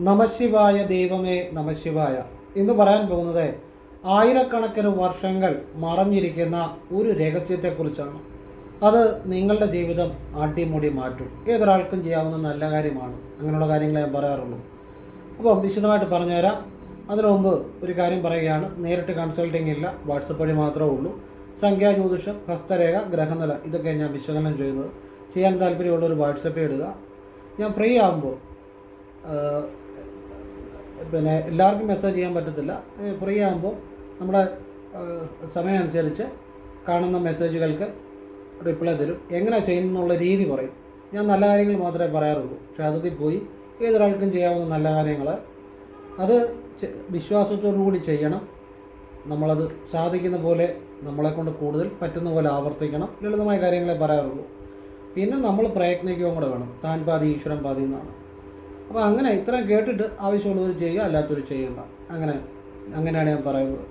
നമശിവായ ദൈവമേ നമശിവായ ഇന്ന് പറയാൻ പോകുന്നത് ആയിരക്കണക്കിന് വർഷങ്ങൾ മറഞ്ഞിരിക്കുന്ന ഒരു രഹസ്യത്തെക്കുറിച്ചാണ്. അത് നിങ്ങളുടെ ജീവിതം അടിമുടി മാറ്റും. ഏതൊരാൾക്കും ചെയ്യാവുന്ന നല്ല കാര്യമാണ്. അങ്ങനെയുള്ള കാര്യങ്ങളെ ഞാൻ പറയാറുള്ളൂ. അപ്പം വിശദമായിട്ട് പറഞ്ഞുതരാം. അതിനു മുമ്പ് ഒരു കാര്യം പറയുകയാണ്. നേരിട്ട് കൺസൾട്ടിംഗ് ഇല്ല. വാട്സപ്പ് വഴി മാത്രമേ ഉള്ളൂ. സംഖ്യാ ജ്യോതിഷം ഹസ്തരേഖ ഗ്രഹനില ഇതൊക്കെ ഞാൻ വിശകലനം ചെയ്യുന്നത്. ചെയ്യാൻ താല്പര്യമുള്ള ഒരു വാട്സപ്പ് ഇടുക. ഞാൻ ഫ്രീ ആകുമ്പോൾ പിന്നെ എല്ലാവർക്കും മെസ്സേജ് ചെയ്യാൻ പറ്റത്തില്ല. ഫ്രീ ആകുമ്പോൾ നമ്മുടെ സമയമനുസരിച്ച് കാണുന്ന മെസ്സേജുകൾക്ക് റിപ്ലൈ തരും. എങ്ങനെ ചെയ്യുന്നുള്ള രീതി പറയും. ഞാൻ നല്ല കാര്യങ്ങൾ മാത്രമേ പറയാറുള്ളൂ. ക്ഷേത്രത്തിൽ പോയി ഏതൊരാൾക്കും ചെയ്യാവുന്ന നല്ല കാര്യങ്ങൾ അത് വിശ്വാസത്തോടു കൂടി ചെയ്യണം. നമ്മളത് സാധിക്കുന്ന പോലെ നമ്മളെ കൊണ്ട് കൂടുതൽ പറ്റുന്ന പോലെ ആവർത്തിക്കണം. ലളിതമായ കാര്യങ്ങളെ പറയാറുള്ളൂ. പിന്നെ നമ്മൾ പ്രയത്നിക്കുകയും കൂടെ വേണം. താൻ പാതി ഈശ്വരൻ പാതി എന്നാണ്. അപ്പോൾ അങ്ങനെ ഇത്രയും കേട്ടിട്ട് ആവശ്യമുള്ളവർ ചെയ്യുക അല്ലാത്തവർ ചെയ്യണ്ട അങ്ങനെ അങ്ങനെയാണ് ഞാൻ പറയുന്നത്.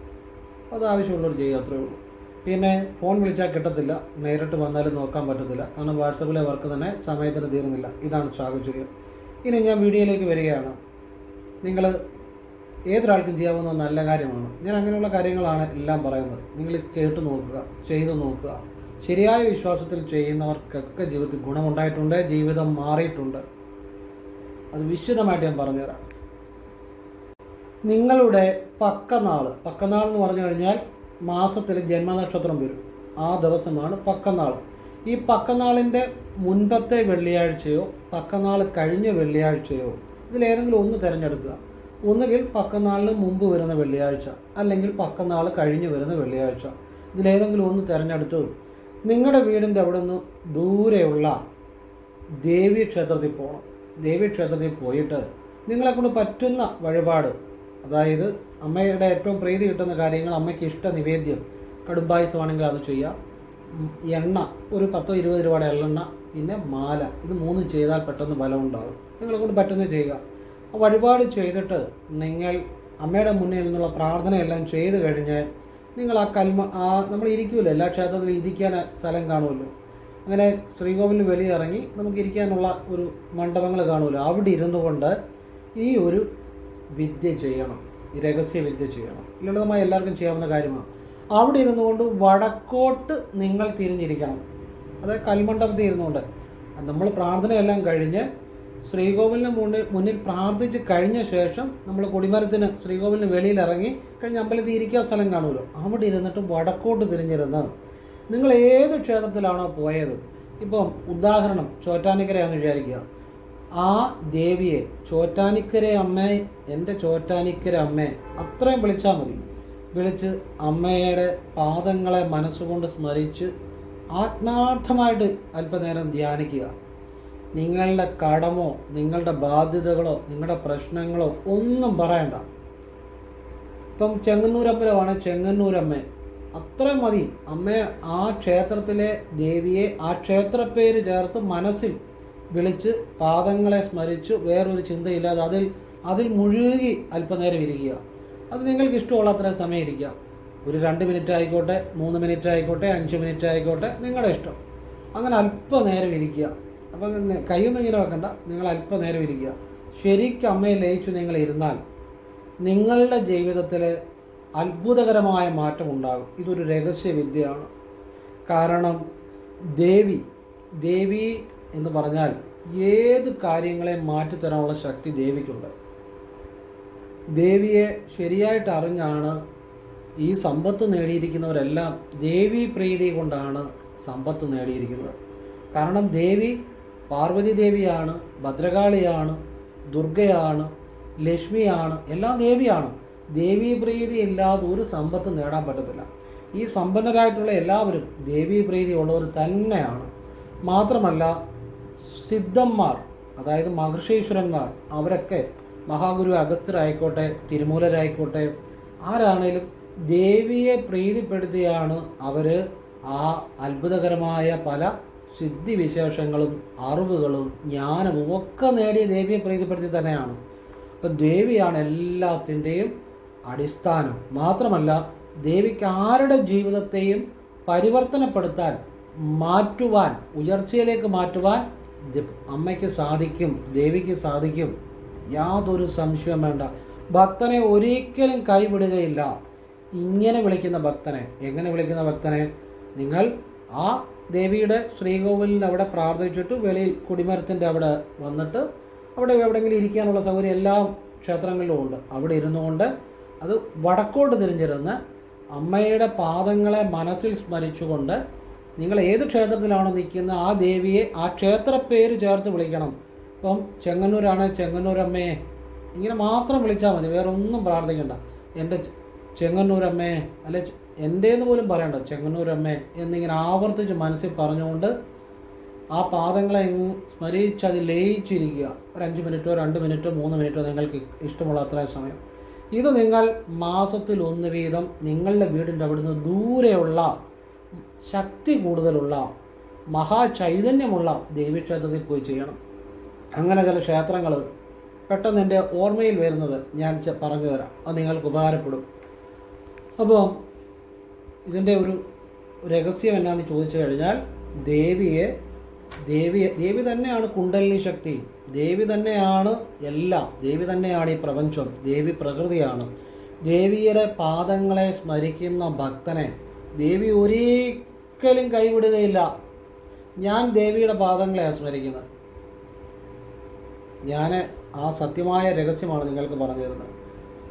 അത് ആവശ്യമുള്ളവർ ചെയ്യുക അത്രേ ഉള്ളൂ. പിന്നെ ഫോൺ വിളിച്ചാൽ കിട്ടത്തില്ല. നേരിട്ട് വന്നാലും നോക്കാൻ പറ്റത്തില്ല. കാരണം വാട്സപ്പിലെ വർക്ക് തന്നെ സമയത്തിന് തീർന്നില്ല ഇതാണ് സാഹചര്യം. ഇനി ഞാൻ വീഡിയോയിലേക്ക് വരികയാണ്. നിങ്ങൾ ഏതൊരാൾക്കും ചെയ്യാവുന്ന നല്ല കാര്യമാണ്. ഞാൻ അങ്ങനെയുള്ള കാര്യങ്ങളാണ് എല്ലാം പറയുന്നത്. നിങ്ങൾ കേട്ട് നോക്കുക ചെയ്തു നോക്കുക. ശരിയായ വിശ്വാസത്തിൽ ചെയ്യുന്നവർക്കൊക്കെ ജീവിതത്തിൽ ഗുണമുണ്ടായിട്ടുണ്ട് ജീവിതം മാറിയിട്ടുണ്ട്. അത് വിശദമായിട്ട് ഞാൻ പറഞ്ഞുതരാം. നിങ്ങളുടെ പക്കനാൾ പക്കനാൾ എന്ന് പറഞ്ഞു കഴിഞ്ഞാൽ മാസത്തിൽ ജന്മനക്ഷത്രം വരും. ആ ദിവസമാണ് പക്കനാൾ ഈ പക്കനാളിന്റെ മുൻപത്തെ വെള്ളിയാഴ്ചയോ പക്കനാൾ കഴിഞ്ഞ വെള്ളിയാഴ്ചയോ ഇതിലേതെങ്കിലും ഒന്ന് തിരഞ്ഞെടുക്കുക. ഒന്നുകിൽ പക്കനാളിന് മുമ്പ് വരുന്ന വെള്ളിയാഴ്ച അല്ലെങ്കിൽ പക്കനാൾ കഴിഞ്ഞ് വരുന്ന വെള്ളിയാഴ്ച. ഇതിലേതെങ്കിലും ഒന്ന് തിരഞ്ഞെടുത്തു നിങ്ങളുടെ വീടിന്റെ അവിടെ നിന്ന് ദൂരെയുള്ള ദേവീ ക്ഷേത്രത്തിൽ പോകണം. ദേവീ ക്ഷേത്രത്തിൽ പോയിട്ട് നിങ്ങളെ കൊണ്ട് പറ്റുന്ന വഴിപാട് അതായത് അമ്മയുടെ ഏറ്റവും പ്രീതി കിട്ടുന്ന കാര്യങ്ങൾ അമ്മയ്ക്ക് ഇഷ്ട നിവേദ്യം കടുംബായുസമാണെങ്കിൽ അത് ചെയ്യാം എണ്ണ ഒരു പത്തോ ഇരുപത് രൂപയുടെ എള്ളെണ്ണ പിന്നെ മാല ഇത് മൂന്നും ചെയ്താൽ പെട്ടെന്ന് ഫലം ഉണ്ടാകും നിങ്ങളെ കൊണ്ട് പറ്റുന്നത് ചെയ്യുക. വഴിപാട് ചെയ്തിട്ട് നിങ്ങൾ അമ്മയുടെ മുന്നിൽ നിന്നുള്ള പ്രാർത്ഥനയെല്ലാം ചെയ്ത് കഴിഞ്ഞ് നിങ്ങൾ ആ കൽമ ആ നമ്മൾ ഇരിക്കുമല്ലോ എല്ലാ ക്ഷേത്രത്തിലും ഇരിക്കാൻ സ്ഥലം കാണുമല്ലോ. അങ്ങനെ ശ്രീകോവിലിന് വെളിയിറങ്ങി നമുക്ക് ഇരിക്കാനുള്ള ഒരു മണ്ഡപങ്ങൾ കാണുമല്ലോ. അവിടെ ഇരുന്നു കൊണ്ട് ഈ ഒരു വിദ്യ ചെയ്യണം. ഈ രഹസ്യ വിദ്യ ചെയ്യണം. ലളിതമായി എല്ലാവർക്കും ചെയ്യാവുന്ന കാര്യമാണ്. അവിടെ ഇരുന്നു കൊണ്ട് വടക്കോട്ട് നിങ്ങൾ തിരിഞ്ഞിരിക്കണം. അതായത് കൽമണ്ഡപത്തിൽ ഇരുന്നുകൊണ്ട് നമ്മൾ പ്രാർത്ഥനയെല്ലാം കഴിഞ്ഞ് ശ്രീകോവിലിന് മുന്നിൽ മുന്നിൽ പ്രാർത്ഥിച്ച് കഴിഞ്ഞ ശേഷം നമ്മൾ കൊടിമരത്തിന് ശ്രീകോവിലിന് വെളിയിൽ ഇറങ്ങി കഴിഞ്ഞ് അമ്പലത്തിൽ ഇരിക്കാൻ സ്ഥലം കാണുമല്ലോ. അവിടെ ഇരുന്നിട്ട് വടക്കോട്ട് തിരിഞ്ഞിരുന്ന് നിങ്ങൾ ഏത് ക്ഷേത്രത്തിലാണോ പോയത്? ഇപ്പം ഉദാഹരണം ചോറ്റാനിക്കരയാണെന്ന് വിചാരിക്കുക. ആ ദേവിയെ ചോറ്റാനിക്കര അമ്മേ എന്റെ ചോറ്റാനിക്കര അമ്മേ അത്രയും വിളിച്ചാൽ മതി. വിളിച്ച് അമ്മയുടെ പാദങ്ങളെ മനസ്സുകൊണ്ട് സ്മരിച്ച് ആത്മാർത്ഥമായിട്ട് അല്പനേരം ധ്യാനിക്കുക. നിങ്ങളുടെ കടമോ നിങ്ങളുടെ ബാധ്യതകളോ നിങ്ങളുടെ പ്രശ്നങ്ങളോ ഒന്നും പറയണ്ട. ഇപ്പം ചെങ്ങന്നൂരമ്പലമാണ് ചെങ്ങന്നൂരമ്മ. അത്രയും മതി. അമ്മയെ ആ ക്ഷേത്രത്തിലെ ദേവിയെ ആ ക്ഷേത്രപ്പേര് ചേർത്ത് മനസ്സിൽ വിളിച്ച് പാദങ്ങളെ സ്മരിച്ച് വേറൊരു ചിന്തയില്ലാതെ അതിൽ അതിൽ മുഴുകി അല്പനേരം ഇരിക്കുക. അത് നിങ്ങൾക്ക് ഇഷ്ടമുള്ള അത്രയും സമയം ഇരിക്കുക ഒരു രണ്ട് മിനിറ്റ് ആയിക്കോട്ടെ മൂന്ന് മിനിറ്റ് ആയിക്കോട്ടെ അഞ്ച് മിനിറ്റ് ആയിക്കോട്ടെ നിങ്ങളുടെ ഇഷ്ടം. അങ്ങനെ അല്പനേരം ഇരിക്കുക. അപ്പം കൈയൊന്നും ഇങ്ങനെ വെക്കണ്ട. നിങ്ങൾ അല്പനേരം ഇരിക്കുക. ശരിക്കും അമ്മയെ ലയിച്ചു നിങ്ങൾ ഇരുന്നാൽ നിങ്ങളുടെ ജീവിതത്തിൽ അത്ഭുതകരമായ മാറ്റം ഉണ്ടാകും. ഇതൊരു രഹസ്യവിദ്യയാണ്. കാരണം ദേവി ദേവി എന്ന് പറഞ്ഞാൽ ഏത് കാര്യങ്ങളെ മാറ്റിത്തരാനുള്ള ശക്തി ദേവിക്കുണ്ട്. ദേവിയെ ശരിയായിട്ട് അറിഞ്ഞാണ് ഈ സമ്പത്ത് നേടിയിരിക്കുന്നവരെല്ലാം ദേവി പ്രീതി കൊണ്ടാണ് സമ്പത്ത് നേടിയിരിക്കുന്നത്. കാരണം ദേവി പാർവതി ദേവിയാണ് ഭദ്രകാളിയാണ് ദുർഗയാണ് ലക്ഷ്മിയാണ് എല്ലാം ദേവിയാണ്. ദേവീ പ്രീതി ഇല്ലാതെ ഒരു സമ്പത്ത് നേടാൻ പറ്റത്തില്ല. ഈ സമ്പന്നരായിട്ടുള്ള എല്ലാവരും ദേവീ പ്രീതി ഉള്ളവർ തന്നെയാണ്. മാത്രമല്ല സിദ്ധന്മാർ അതായത് മഹർഷീശ്വരന്മാർ അവരൊക്കെ മഹാഗുരു അഗസ്ത്യരായിക്കോട്ടെ തിരുമൂലരായിക്കോട്ടെ ആരാണേലും ദേവിയെ പ്രീതിപ്പെടുത്തിയാണ് അവർ ആ അത്ഭുതകരമായ പല സിദ്ധിവിശേഷങ്ങളും അറിവുകളും ജ്ഞാനവും ഒക്കെ നേടിയ ദേവിയെ പ്രീതിപ്പെടുത്തി തന്നെയാണ്. അപ്പം ദേവിയാണ് എല്ലാത്തിന്റെയും അടിസ്ഥാനം. മാത്രമല്ല ദേവിക്ക് ആരുടെ ജീവിതത്തെയും പരിവർത്തനപ്പെടുത്താൻ മാറ്റുവാൻ ഉയർച്ചയിലേക്ക് മാറ്റുവാൻ അമ്മയ്ക്ക് സാധിക്കും ദേവിക്ക് സാധിക്കും. യാതൊരു സംശയം വേണ്ട. ഭക്തനെ ഒരിക്കലും കൈവിടുകയില്ല. ഇങ്ങനെ വിളിക്കുന്ന ഭക്തനെ എങ്ങനെ വിളിക്കുന്ന ഭക്തനെ? നിങ്ങൾ ആ ദേവിയുടെ ശ്രീകോവിലിന്റെ അവിടെ പ്രാർത്ഥിച്ചിട്ട് വെളിയിൽ കുടിമരത്തിന്റെ അവിടെ വന്നിട്ട് അവിടെ എവിടെയെങ്കിലും ഇരിക്കാനുള്ള സൗകര്യം എല്ലാ ക്ഷേത്രങ്ങളിലും ഉണ്ട്. അവിടെ ഇരുന്നുകൊണ്ട് അത് വടക്കോട്ട് തിരിഞ്ഞിരുന്ന് അമ്മയുടെ പാദങ്ങളെ മനസ്സിൽ സ്മരിച്ചുകൊണ്ട് നിങ്ങൾ ഏത് ക്ഷേത്രത്തിലാണോ നിൽക്കുന്നത് ആ ദേവിയെ ആ ക്ഷേത്ര പേര് ചേർത്ത് വിളിക്കണം. ഇപ്പം ചെങ്ങന്നൂരാണ് ചെങ്ങന്നൂരമ്മയെ ഇങ്ങനെ മാത്രം വിളിച്ചാൽ മതി വേറെ ഒന്നും പ്രാർത്ഥിക്കണ്ട. എന്റെ ചെങ്ങന്നൂരമ്മയെ ചെങ്ങന്നൂരമ്മേ അല്ലെ എന്റേന്ന് പോലും പറയണ്ട ചെങ്ങന്നൂരമ്മേ എന്നിങ്ങനെ ആവർത്തിച്ച് മനസ്സിൽ പറഞ്ഞുകൊണ്ട് ആ പാദങ്ങളെ സ്മരിച്ച് അത് ലയിച്ചിരിക്കുക. ഒരു അഞ്ച് മിനിറ്റോ രണ്ട് മിനിറ്റോ മൂന്ന് മിനിറ്റോ നിങ്ങൾക്ക് ഇഷ്ടമുള്ള അത്രയും സമയം. ഇത് നിങ്ങൾ മാസത്തിൽ ഒന്ന് വീതം നിങ്ങളുടെ വീടിന്റെ അവിടുന്ന് ദൂരെയുള്ള ശക്തി കൂടുതലുള്ള മഹാചൈതന്യമുള്ള ദേവീക്ഷേത്രത്തിൽ പോയി ചെയ്യണം. അങ്ങനെ ചില ക്ഷേത്രങ്ങൾ പെട്ടെന്ന് എന്റെ ഓർമ്മയിൽ വരുന്നത് ഞാൻ പറഞ്ഞു തരാം. അത് നിങ്ങൾക്ക് ഉപകാരപ്പെടും. അപ്പോൾ ഇതിന്റെ ഒരു രഹസ്യം എന്നാന്ന് ചോദിച്ചു കഴിഞ്ഞാൽ ദേവിയെ ദേവിയെ ദേവി തന്നെയാണ് കുണ്ടലിനി ശക്തി. ദേവി തന്നെയാണ് എല്ലാം. ദേവി തന്നെയാണ് ഈ പ്രപഞ്ചം. ദേവി പ്രകൃതിയാണ്. ദേവിയുടെ പാദങ്ങളെ സ്മരിക്കുന്ന ഭക്തനെ ദേവി ഒരിക്കലും കൈവിടുകയില്ല. ഞാൻ ദേവിയുടെ പാദങ്ങളെ സ്മരിക്കുന്നത് ഞാൻ ആ സത്യമായ രഹസ്യമാണ് നിങ്ങൾക്ക് പറഞ്ഞു തരുന്നത്.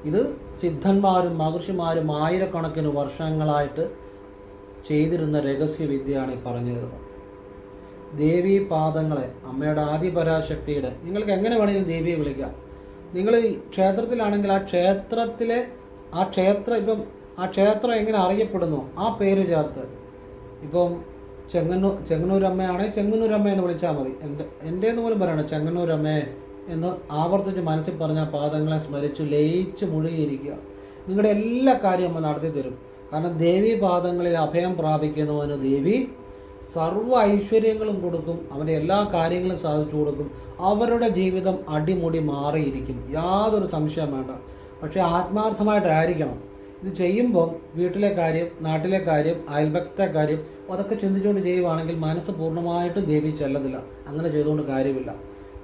ഇത് സിദ്ധന്മാരും മഹർഷിമാരും ആയിരക്കണക്കിന് വർഷങ്ങളായിട്ട് ചെയ്തിരുന്ന രഹസ്യവിദ്യയാണ് ഈ പറഞ്ഞു തരുന്നത്. ദേവീ പാദങ്ങളെ അമ്മയുടെ ആദിപരാശക്തിയുടെ. നിങ്ങൾക്ക് എങ്ങനെ വേണമെങ്കിലും ദേവിയെ വിളിക്കാം. നിങ്ങൾ ക്ഷേത്രത്തിലാണെങ്കിൽ ആ ക്ഷേത്രത്തിലെ ആ ക്ഷേത്രം ഇപ്പം ആ ക്ഷേത്രം എങ്ങനെ അറിയപ്പെടുന്നു? ആ പേര് ചേർത്ത്. ഇപ്പം ചെങ്ങന്നൂർ ചെങ്ങന്നൂരമ്മയാണെങ്കിൽ ചെങ്ങന്നൂരമ്മ എന്ന് വിളിച്ചാൽ മതി. എന്റെ എന്റെ എന്ന് പോലും പറയണം ചെങ്ങന്നൂരമ്മേ എന്ന് ആവർത്തിച്ച് മനസ്സിൽ പറഞ്ഞ പാദങ്ങളെ സ്മരിച്ചു ലയിച്ച് മുഴുകിയിരിക്കുക. നിങ്ങളുടെ എല്ലാ കാര്യവും നടത്തി തരും കാരണം ദേവി പാദങ്ങളിൽ അഭയം പ്രാപിക്കുന്നവന് ദേവി സർവ ഐശ്വര്യങ്ങളും കൊടുക്കും അവന്റെ എല്ലാ കാര്യങ്ങളും സാധിച്ചു കൊടുക്കും അവരുടെ ജീവിതം അടിമുടി മാറിയിരിക്കും. യാതൊരു സംശയം വേണ്ട. പക്ഷേ ആത്മാർത്ഥമായിട്ടായിരിക്കണം. ഇത് ചെയ്യുമ്പം വീട്ടിലെ കാര്യം നാട്ടിലെ കാര്യം അയൽപക്കത്തെ കാര്യം അതൊക്കെ ചിന്തിച്ചുകൊണ്ട് ചെയ്യുവാണെങ്കിൽ മനസ്സ് പൂർണമായിട്ടും ദേവി ചെല്ലതില്ല അങ്ങനെ ചെയ്തുകൊണ്ട് കാര്യമില്ല.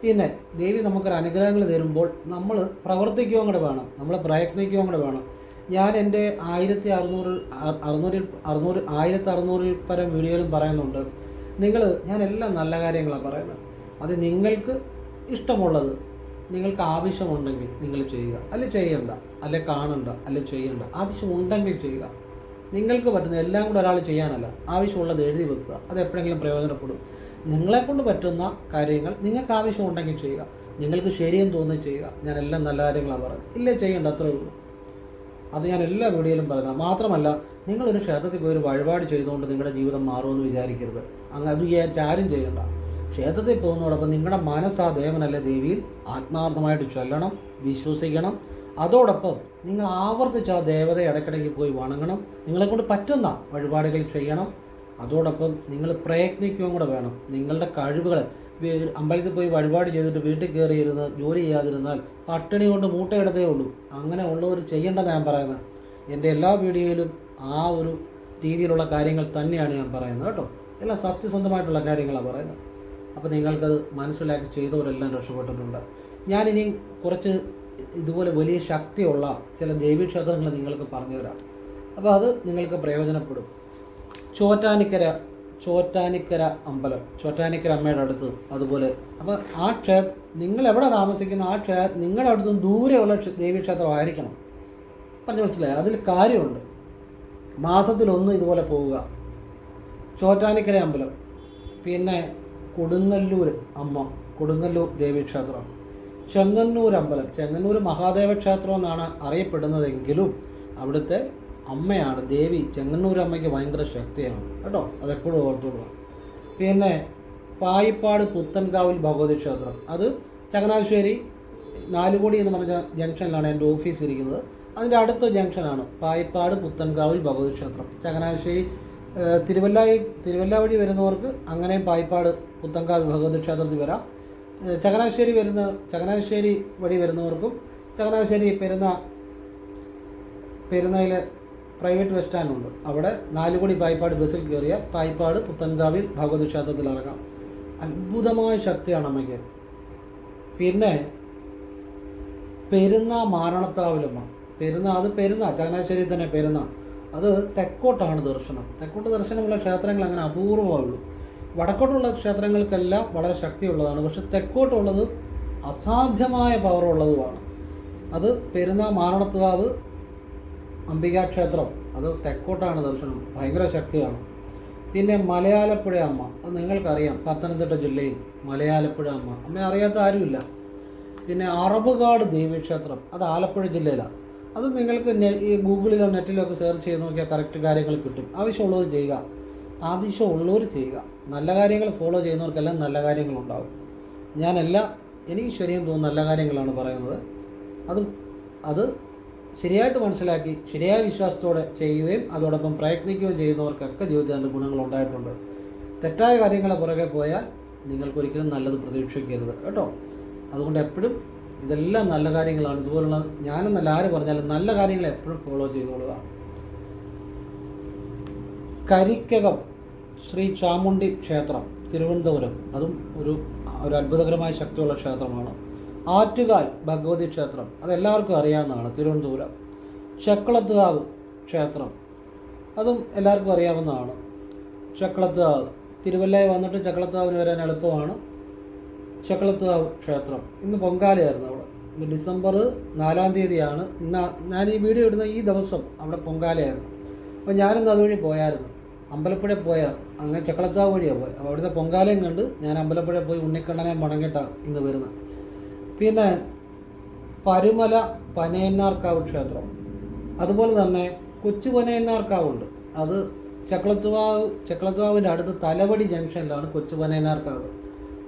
പിന്നെ ദേവി നമുക്കൊരു അനുഗ്രഹങ്ങൾ തരുമ്പോൾ നമ്മൾ പ്രവർത്തിക്കുകയും കൂടെ വേണം. നമ്മൾ പ്രയത്നിക്കുകയും കൂടെ വേണം. ഞാൻ എന്റെ ആയിരത്തി അറുന്നൂറ് അറുന്നൂറിൽ അറുന്നൂറ് ആയിരത്തി അറുന്നൂറിൽ പരം വീഡിയോയിലും പറയുന്നുണ്ട്. നിങ്ങൾ ഞാൻ എല്ലാം നല്ല കാര്യങ്ങളാണ് പറയുന്നത്. അത് നിങ്ങൾക്ക് ഇഷ്ടമുള്ളത് നിങ്ങൾക്ക് ആവശ്യമുണ്ടെങ്കിൽ നിങ്ങൾ ചെയ്യുക. അല്ലെ ചെയ്യണ്ട അല്ലെ കാണണ്ട അല്ലെ ചെയ്യണ്ട. ആവശ്യമുണ്ടെങ്കിൽ ചെയ്യുക. നിങ്ങൾക്ക് പറ്റുന്ന എല്ലാം കൂടെ ഒരാൾ ചെയ്യാനല്ല. ആവശ്യമുള്ളത് എഴുതി വെക്കുക. അത് എപ്പോഴെങ്കിലും പ്രയോജനപ്പെടും. നിങ്ങളെക്കൊണ്ട് പറ്റുന്ന കാര്യങ്ങൾ നിങ്ങൾക്ക് ആവശ്യമുണ്ടെങ്കിൽ ചെയ്യുക. നിങ്ങൾക്ക് ശരിയെന്ന് തോന്നി ചെയ്യുക. ഞാൻ എല്ലാം നല്ല കാര്യങ്ങളാണ് പറയുന്നത്. ഇല്ലേ ചെയ്യണ്ട അത്രേ ഉള്ളൂ. അത് ഞാൻ എല്ലാ വീഡിയോയിലും പറയുന്നത് മാത്രമല്ല നിങ്ങളൊരു ക്ഷേത്രത്തിൽ പോയി ഒരു വഴിപാട് ചെയ്തുകൊണ്ട് നിങ്ങളുടെ ജീവിതം മാറുമെന്ന് വിചാരിക്കരുത്. അങ്ങ് അത് വിചാരിച്ച് ആരും ചെയ്യണ്ട. ക്ഷേത്രത്തിൽ പോകുന്നതോടൊപ്പം നിങ്ങളുടെ മനസ്സാ ദേവനല്ല ദേവിയിൽ? ആത്മാർത്ഥമായിട്ട് ചൊല്ലണം വിശ്വസിക്കണം. അതോടൊപ്പം നിങ്ങൾ ആവർത്തിച്ച് ആ ദേവതയെ ഇടയ്ക്കിടയ്ക്ക് പോയി വണങ്ങണം. നിങ്ങളെക്കൊണ്ട് പറ്റുന്ന വഴിപാടുകൾ ചെയ്യണം. അതോടൊപ്പം നിങ്ങൾ പ്രയത്നിക്കുകയും കൂടെ വേണം. നിങ്ങളുടെ കഴിവുകൾ അമ്പലത്തിൽ പോയി വഴിപാട് ചെയ്തിട്ട് വീട്ടിൽ കയറിയിരുന്ന് ജോലി ചെയ്യാതിരുന്നാൽ പട്ടിണി കൊണ്ട് മൂട്ടയിടത്തേ ഉള്ളൂ. അങ്ങനെ ഉള്ളവർ ചെയ്യേണ്ടത് ഞാൻ പറയുന്നത്. എന്റെ എല്ലാ വീഡിയോയിലും ആ ഒരു രീതിയിലുള്ള കാര്യങ്ങൾ തന്നെയാണ് ഞാൻ പറയുന്നത് കേട്ടോ. എല്ലാം സത്യസന്ധമായിട്ടുള്ള കാര്യങ്ങളാണ് പറയുന്നത്. അപ്പോൾ നിങ്ങൾക്കത് മനസ്സിലാക്കി ചെയ്തവരെല്ലാം രക്ഷപ്പെട്ടിട്ടുണ്ട്. ഞാനിനിയും കുറച്ച് ഇതുപോലെ വലിയ ശക്തിയുള്ള ചില ദേവീക്ഷേത്രങ്ങൾ നിങ്ങൾക്ക് പറഞ്ഞു തരാം അപ്പോൾ അത് നിങ്ങൾക്ക് പ്രയോജനപ്പെടും. ചോറ്റാനിക്കര ചോറ്റാനിക്കര അമ്പലം. ചോറ്റാനിക്കര അമ്മയുടെ അടുത്ത് അതുപോലെ. അപ്പോൾ ആ ക്ഷേ നിങ്ങൾ എവിടെ താമസിക്കുന്ന ആ ക്ഷേ നിങ്ങളുടെ അടുത്ത് ദൂരെയുള്ള ക്ഷേ- ദേവീക്ഷേത്രം ആയിരിക്കണം പറഞ്ഞു മനസ്സിലായി? അതിൽ കാര്യമുണ്ട്. മാസത്തിലൊന്ന് ഇതുപോലെ പോവുക. ചോറ്റാനിക്കര അമ്പലം. പിന്നെ കൊടുങ്ങല്ലൂർ അമ്മ കൊടുങ്ങല്ലൂർ ദേവീക്ഷേത്രം. ചെങ്ങന്നൂർ അമ്പലം. ചെങ്ങന്നൂർ മഹാദേവ ക്ഷേത്രം എന്നാണ് അറിയപ്പെടുന്നതെങ്കിലും അവിടുത്തെ അമ്മയാണ് ദേവി ചെങ്ങന്നൂർ അമ്മയ്ക്ക് ഭയങ്കര ശക്തിയാണ്. കേട്ടോ? അതെപ്പോഴും ഓർത്തോളുക പിന്നെ പായിപ്പാട് പുത്തൻകാവിൽ ഭഗവതി ക്ഷേത്രം. അത് ചങ്ങനാശ്ശേരി നാലുകോടി എന്ന് പറഞ്ഞ ജംഗ്ഷനിലാണ് എന്റെ ഓഫീസ് ഇരിക്കുന്നത്. അതിന്റെ അടുത്ത ജംഗ്ഷനാണ് പായിപ്പാട് പുത്തൻകാവിൽ ഭഗവതി ക്ഷേത്രം. ചങ്ങനാശ്ശേരി തിരുവല്ല തിരുവല്ല വഴി വരുന്നവർക്ക് അങ്ങനെയും പായിപ്പാട് പുത്തൻകാവിൽ ഭഗവതി ക്ഷേത്രത്തിൽ വരാം. ചങ്ങനാശ്ശേരി വരുന്ന ചങ്ങനാശ്ശേരി വഴി വരുന്നവർക്കും ചങ്ങനാശ്ശേരി പെരുന്ന പെരുന്നയിൽ പ്രൈവറ്റ് ബസ് സ്റ്റാൻഡുണ്ട്. അവിടെ നാലുകുടി പായിപ്പാട് ബസ്സിൽ കയറിയ പായിപ്പാട് പുത്തൻകാവിൽ ഭഗവതി ക്ഷേത്രത്തിൽ ഇറങ്ങാം. അത്ഭുതമായ ശക്തിയാണ് അമ്മയ്ക്ക്. പിന്നെ പെരുന്ന മാരണത്താവിലമ്മ. പെരുന്ന അത് പെരുന്ന ചങ്ങനാശ്ശേരി തന്നെ പെരുന്ന. അത് തെക്കോട്ടാണ് ദർശനം. തെക്കോട്ട് ദർശനമുള്ള ക്ഷേത്രങ്ങൾ അങ്ങനെ അപൂർവമുള്ളൂ വടക്കോട്ടുള്ള ക്ഷേത്രങ്ങൾക്കെല്ലാം വളരെ ശക്തിയുള്ളതാണ്. പക്ഷെ തെക്കോട്ടുള്ളത് അസാധ്യമായ പവറുള്ളതുമാണ് അത് പെരുന്ന മാരണത്താവ് അംബികാ ക്ഷേത്രം അത് തെക്കോട്ടാണ് ദർശനം. ഭയങ്കര ശക്തിയാണ്. പിന്നെ മലയാലപ്പുഴ അമ്മ അത് നിങ്ങൾക്കറിയാം. പത്തനംതിട്ട ജില്ലയിൽ മലയാലപ്പുഴ അമ്മ അമ്മ അറിയാത്ത ആരുമില്ല. പിന്നെ അറബുകാട് ദേവീക്ഷേത്രം. അത് ആലപ്പുഴ ജില്ലയിലാണ് അത് നിങ്ങൾക്ക് ഈ ഗൂഗിളിലോ നെറ്റിലോ ഒക്കെ സെർച്ച് ചെയ്ത് നോക്കിയാൽ കറക്റ്റ് കാര്യങ്ങൾ കിട്ടും. ആവശ്യമുള്ളവർ ചെയ്യുക. ആവശ്യമുള്ളവർ ചെയ്യുക. നല്ല കാര്യങ്ങൾ ഫോളോ ചെയ്യുന്നവർക്കെല്ലാം നല്ല കാര്യങ്ങളുണ്ടാവും. ഞാനെല്ലാം എനിക്ക് ശരിയും തോന്നുന്ന നല്ല കാര്യങ്ങളാണ് പറയുന്നത്. അതും അത് ശരിയായിട്ട് മനസ്സിലാക്കി ശരിയായ വിശ്വാസത്തോടെ ചെയ്യുകയും അതോടൊപ്പം പ്രയത്നിക്കുകയും ചെയ്യുന്നവർക്കൊക്കെ ജീവിതത്തിൽ അതിന്റെ ഗുണങ്ങൾ ഉണ്ടായിട്ടുണ്ട്. തെറ്റായ കാര്യങ്ങളെ പുറകെ പോയാൽ നിങ്ങൾക്കൊരിക്കലും നല്ലത് പ്രതീക്ഷിക്കരുത് കേട്ടോ. അതുകൊണ്ട് എപ്പോഴും ഇതെല്ലാം നല്ല കാര്യങ്ങളാണ്. ഇതുപോലുള്ള ഞാനെന്നല്ല ആര് പറഞ്ഞാലും നല്ല കാര്യങ്ങൾ എപ്പോഴും ഫോളോ ചെയ്തോളുക. കരിക്കകം ശ്രീ ചാമുണ്ടി ക്ഷേത്രം തിരുവനന്തപുരം. അതും ഒരു ഒരു അത്ഭുതകരമായ ശക്തിയുള്ള ക്ഷേത്രമാണ്. ആറ്റുകാൽ ഭഗവതി ക്ഷേത്രം. അതെല്ലാവർക്കും അറിയാവുന്നതാണ്. തിരുവനന്തപുരം. ചക്കളത്തുകാവ് ക്ഷേത്രം. അതും എല്ലാവർക്കും അറിയാവുന്നതാണ്. ചക്കളത്തുകാവ്. തിരുവല്ലയിൽ വന്നിട്ട് ചക്കളത്തുകാവിന് വരാൻ എളുപ്പമാണ്. ചക്കളത്തുകാവ് ക്ഷേത്രം. ഇന്ന് പൊങ്കാലയായിരുന്നു അവിടെ. ഇന്ന് ഡിസംബർ നാലാം തീയതിയാണ്. ഇന്ന് ഞാൻ ഈ വീഡിയോ ഇടുന്ന ഈ ദിവസം അവിടെ പൊങ്കാലയായിരുന്നു. അപ്പോൾ ഞാനിന്ന് അതുവഴി പോയായിരുന്നു. അമ്പലപ്പുഴ പോയ അങ്ങനെ ചക്കളത്താവ് വഴിയാണ് പോയത് അപ്പോൾ അവിടുത്തെ പൊങ്കാലയും കണ്ട് ഞാൻ അമ്പലപ്പുഴ പോയി ഉണ്ണിക്കണ്ണനെ മടങ്ങിയിട്ടാണ് ഇന്ന് വരുന്നത്. പിന്നെ പരുമല പനയന്നാർക്കാവ് ക്ഷേത്രം. അതുപോലെ തന്നെ കൊച്ചു പനയന്നാർക്കാവുണ്ട്. അത് ചക്കളത്തുവാവ് ചക്കളത്തുവാവിന്റെ അടുത്ത് തലവടി ജംഗ്ഷനിലാണ് കൊച്ചു പനയന്നാർക്കാവ്.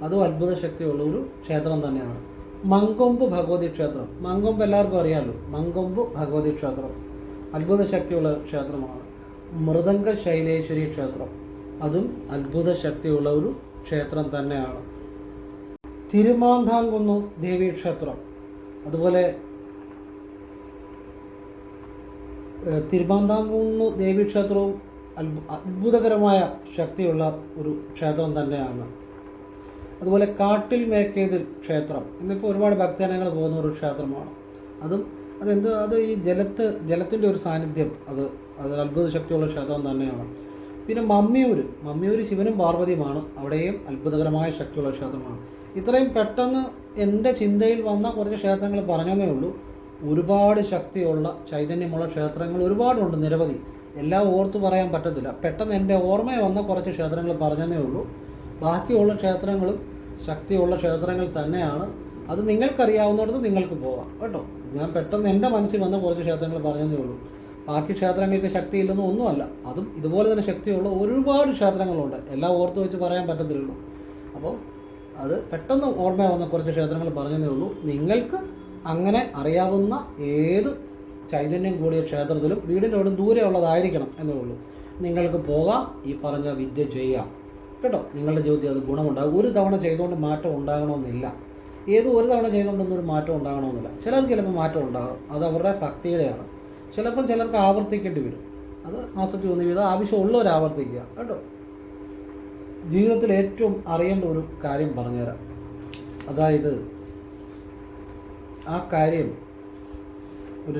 അതും അത്ഭുത ശക്തിയുള്ള ഒരു ക്ഷേത്രം തന്നെയാണ്. മങ്കൊമ്പ് ഭഗവതി ക്ഷേത്രം. മങ്കൊമ്പ് എല്ലാവർക്കും അറിയാമല്ലോ. മങ്കൊമ്പ് ഭഗവതി ക്ഷേത്രം. അത്ഭുത ശക്തിയുള്ള ക്ഷേത്രമാണ്. മൃദംഗ ശൈലേശ്വരി ക്ഷേത്രം. അതും അത്ഭുത ശക്തിയുള്ള ഒരു ക്ഷേത്രം തന്നെയാണ്. തിരുമാന്താംകുന്നു ദേവീക്ഷേത്രം അതുപോലെ തിരുമാന്താംകുന്നു ദേവീക്ഷേത്രവും അത്ഭു- അത്ഭുതകരമായ ശക്തിയുള്ള ഒരു ക്ഷേത്രം തന്നെയാണ്. അതുപോലെ കാട്ടിൽ മേക്കേതിൽ ക്ഷേത്രം. ഇന്നിപ്പോൾ ഒരുപാട് ഭക്തജനങ്ങൾ പോകുന്ന ഒരു ക്ഷേത്രമാണ്. അതും അതെന്ത് അത് ഈ ജലത്ത് ജലത്തിന്റെ ഒരു സാന്നിധ്യം. അത് അത് അത്ഭുത ശക്തിയുള്ള ക്ഷേത്രം തന്നെയാണ്. പിന്നെ മമ്മിയൂർ മമ്മിയൂർ ശിവനും പാർവതിയുമാണ്. അവിടെയും അത്ഭുതകരമായ ശക്തിയുള്ള ക്ഷേത്രമാണ്. ഇത്രയും പെട്ടെന്ന് എന്റെ ചിന്തയിൽ വന്ന കുറച്ച് ക്ഷേത്രങ്ങൾ പറഞ്ഞതേ ഉള്ളൂ. ഒരുപാട് ശക്തിയുള്ള ചൈതന്യമുള്ള ക്ഷേത്രങ്ങൾ ഒരുപാടുണ്ട് നിരവധി. എല്ലാം ഓർത്ത് പറയാൻ പറ്റത്തില്ല. പെട്ടെന്ന് എന്റെ ഓർമ്മയിൽ വന്ന കുറച്ച് ക്ഷേത്രങ്ങൾ പറഞ്ഞതേ ഉള്ളൂ. ബാക്കിയുള്ള ക്ഷേത്രങ്ങളും ശക്തിയുള്ള ക്ഷേത്രങ്ങൾ തന്നെയാണ്. അത് നിങ്ങൾക്കറിയാവുന്നിടത്ത് നിങ്ങൾക്ക് പോകാം കേട്ടോ. ഞാൻ പെട്ടെന്ന് എന്റെ മനസ്സിൽ വന്ന കുറച്ച് ക്ഷേത്രങ്ങൾ പറഞ്ഞതേ ഉള്ളൂ. ബാക്കി ക്ഷേത്രങ്ങൾക്ക് ശക്തിയില്ലെന്നും ഒന്നുമല്ല. അതും ഇതുപോലെ തന്നെ ശക്തിയുള്ള ഒരുപാട് ക്ഷേത്രങ്ങളുണ്ട്. എല്ലാം ഓർത്ത് വെച്ച് പറയാൻ പറ്റത്തില്ലല്ലോ. അപ്പോൾ അത് പെട്ടെന്ന് ഓർമ്മയാവുന്ന കുറച്ച് ക്ഷേത്രങ്ങൾ പറഞ്ഞതേ ഉള്ളൂ. നിങ്ങൾക്ക് അങ്ങനെ അറിയാവുന്ന ഏത് ചൈതന്യം കൂടിയ ക്ഷേത്രത്തിലും വീടിന്റെ അവിടെ ദൂരെ ഉള്ളതായിരിക്കണം എന്നേ ഉള്ളൂ. നിങ്ങൾക്ക് പോകാം ഈ പറഞ്ഞ വിദ്യ ചെയ്യാം. കേട്ടോ? നിങ്ങളുടെ ജീവിതത്തിൽ അത് ഗുണമുണ്ടാകും. ഒരു തവണ ചെയ്തുകൊണ്ട് മാറ്റം ഉണ്ടാകണമെന്നില്ല. ഏത് ഒരു തവണ ചെയ്തുകൊണ്ടൊന്നും ഒരു മാറ്റം ഉണ്ടാകണമെന്നില്ല. ചിലർക്ക് ചിലപ്പോൾ മാറ്റം ഉണ്ടാകും. അത് അവരുടെ ഭക്തിയുടെയാണ്. ചിലപ്പോൾ ചിലർക്ക് ആവർത്തിക്കേണ്ടി വരും. അത് മാസത്തിൽ ഒന്ന് വീതം ആവശ്യമുള്ളവർ ആവർത്തിക്കുക. കേട്ടോ? ജീവിതത്തിൽ ഏറ്റവും അറിയേണ്ട ഒരു കാര്യം പറഞ്ഞുതരാം. അതായത് ആ കാര്യം ഒരു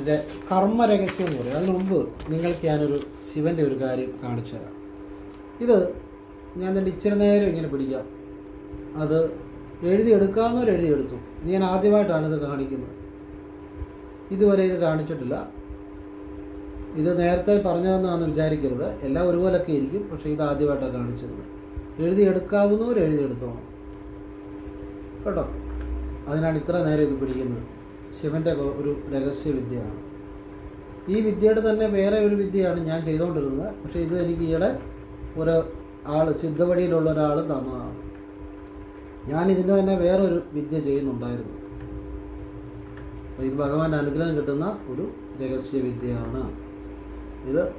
കർമ്മരഹസ്യം എന്ന് പറയും. അതിനു മുമ്പ് നിങ്ങൾക്ക് ഞാനൊരു ശിവന്റെ ഒരു കാര്യം കാണിച്ചു തരാം. ഇത് ഞാൻ എന്റെ ഇച്ചിരി നേരം ഇങ്ങനെ പിടിക്കാം. അത് എഴുതിയെടുക്കാവുന്നവർ എഴുതിയെടുത്തു. ഞാൻ ആദ്യമായിട്ടാണ് ഇത് കാണിക്കുന്നത്. ഇതുവരെ ഇത് കാണിച്ചിട്ടില്ല. ഇത് നേരത്തെ പറഞ്ഞതെന്നാണെന്ന് വിചാരിക്കരുത്. എല്ലാം ഒരുപോലൊക്കെ ഇരിക്കും പക്ഷേ ഇത് ആദ്യമായിട്ടാണ് കാണിച്ചത്. എഴുതിയെടുക്കാവുന്നവർ എഴുതിയെടുത്തോണം. കേട്ടോ? അതിനാണ് ഇത്ര നേരം ഇത് പിടിക്കുന്നത്. ശിവന്റെ ഒരു രഹസ്യ വിദ്യയാണ്. ഈ വിദ്യയുടെ തന്നെ വേറെ ഒരു വിദ്യയാണ് ഞാൻ ചെയ്തുകൊണ്ടിരുന്നത് പക്ഷേ ഇത് എനിക്ക് ഈയിടെ ഒരു ആൾ സിദ്ധവഴിയിലുള്ള ഒരാൾ തന്നതാണ്. ഞാൻ ഇതിന്റെ തന്നെ വേറൊരു വിദ്യ ചെയ്യുന്നുണ്ടായിരുന്നു. അപ്പോൾ ഇത് ഭഗവാന്റെ അനുഗ്രഹം കിട്ടുന്ന ഒരു രഹസ്യവിദ്യയാണ് ഇത്